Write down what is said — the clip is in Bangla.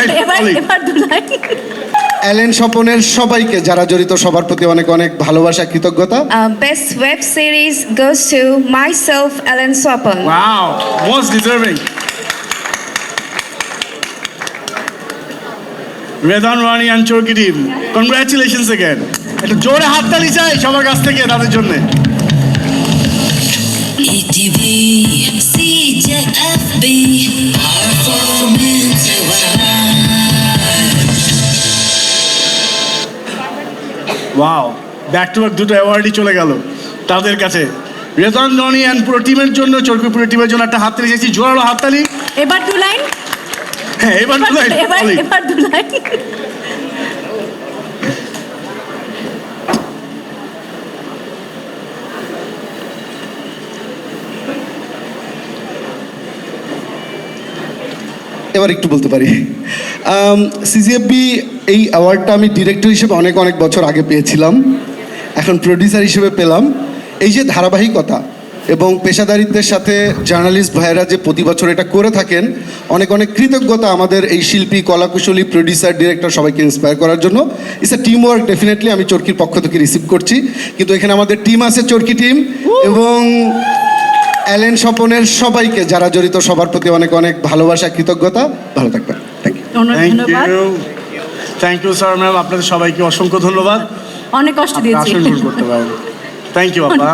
Alright, এবার Ollie. এবার দুলাই অ্যালেন স্বপনের সবাইকে যারা জড়িত সবার প্রতি অনেক অনেক ভালোবাসা কৃতজ্ঞতা Uh, best web series goes to myself, Ellen Swapan. Wow, most deserving. Vedan Rani and Chorki team, congratulations again. একটা জোরে হাততালি চাই সবার কাছ থেকে তাদের জন্য ETV, CJFB, into wow back to back দুটো অ্যাওয়ার্ডই চলে গেল তাদের কাছে। রেজন রনি অ্যান্ড পুরো টিমের জন্য চরকি পুরো টিমের জন্য একটা হাততালি চাইছি জোরালো হাততালি এবার দু লাইন। হ্যাঁ এবার এবার বলি। এবার দু লাইন। এবার একটু বলতে পারি। সিজিএফবি এই অ্যাওয়ার্ডটা আমি ডিরেক্টর হিসেবে অনেক অনেক বছর আগে পেয়েছিলাম। এখন প্রডিউসার হিসেবে পেলাম। এই যে ধারাবাহিকতা এবং পেশাদারিত্বের সাথে জার্নালিস্ট ভাইয়েরা যে প্রতি বছর এটা করে থাকেন অনেক অনেক কৃতজ্ঞতা আমাদের এই শিল্পী কলাকুশলী প্রডিউসার ডিরেক্টর সবাইকে ইন্সপায়ার করার জন্য। It's a team work definitely আমি চরকির পক্ষ থেকে রিসিভ করছি। কিন্তু এখানে আমাদের টিম আছে চরকি টিম এবং অ্যালেন স্বপনের সবাইকে যারা জড়িত সবার প্রতি অনেক অনেক ভালোবাসা কৃতজ্ঞতা। ভালো থাকবেন। Thank you thank you sir ma'am আপনাদের সবাইকে অসংখ্য ধন্যবাদ। অনেক কষ্ট দিয়েছি। আসল ভুল করতে পারেন। থ্যাংক ইউ আপা।